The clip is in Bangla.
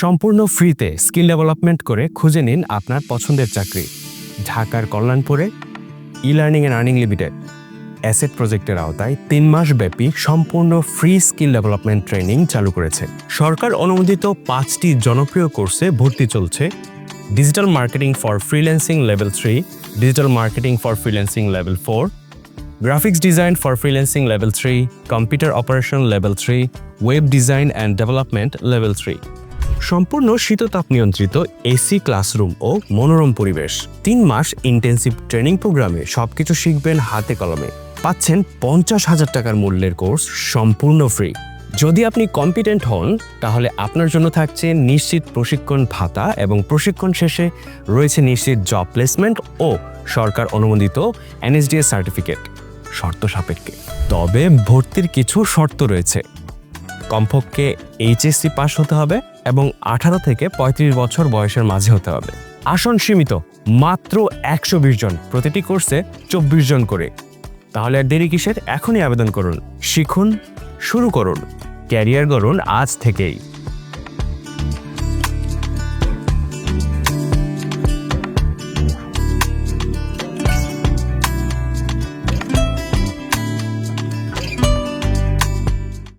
সম্পূর্ণ ফ্রিতে স্কিল ডেভেলপমেন্ট করে খুঁজে নিন আপনার পছন্দের চাকরি। ঢাকার কল্যাণপুরে e learning and earning limited asset প্রজেক্টের আওতায় তিন মাস ব্যাপী সম্পূর্ণ ফ্রি স্কিল ডেভেলপমেন্ট ট্রেনিং চালু করেছে। সরকার অনুমোদিত পাঁচটি জনপ্রিয় কোর্সে ভর্তি চলছে। Digital marketing for freelancing level three digital marketing for freelancing level four graphics design for freelancing level three computer operation level three web design and development level three সম্পূর্ণ শীততাপ নিয়ন্ত্রিত এসি ক্লাসরুম ও মনোরম পরিবেশ। তিন মাস ইন্টেন্সিভ ট্রেনিং প্রোগ্রামে সবকিছু শিখবেন হাতে কলমে। পাচ্ছেন পঞ্চাশ হাজার টাকার মূল্যের কোর্স সম্পূর্ণ ফ্রি যদি আপনি কম্পিটেন্ট হন, তাহলে আপনার জন্য থাকছে নিশ্চিত প্রশিক্ষণ ভাতা এবং প্রশিক্ষণ শেষে রয়েছে নিশ্চিত জব প্লেসমেন্ট ও সরকার অনুমোদিত এনএসডিএস সার্টিফিকেট শর্ত সাপেক্ষে। তবে ভর্তির কিছু শর্ত রয়েছে। কমপক্ষে এইচএসসি পাস হতে হবে। এবং আঠারো থেকে ৩৫ বছর বয়সের মাঝে হতে হবে। আসন সীমিত, মাত্র একশো বিশ জন, প্রতিটি কোর্সে চব্বিশ জন করে। তাহলে আর দেরি কিসের? এখনই আবেদন করুন, শিখুন, শুরু করুন। ক্যারিয়ার গড়ুন আজ থেকেই।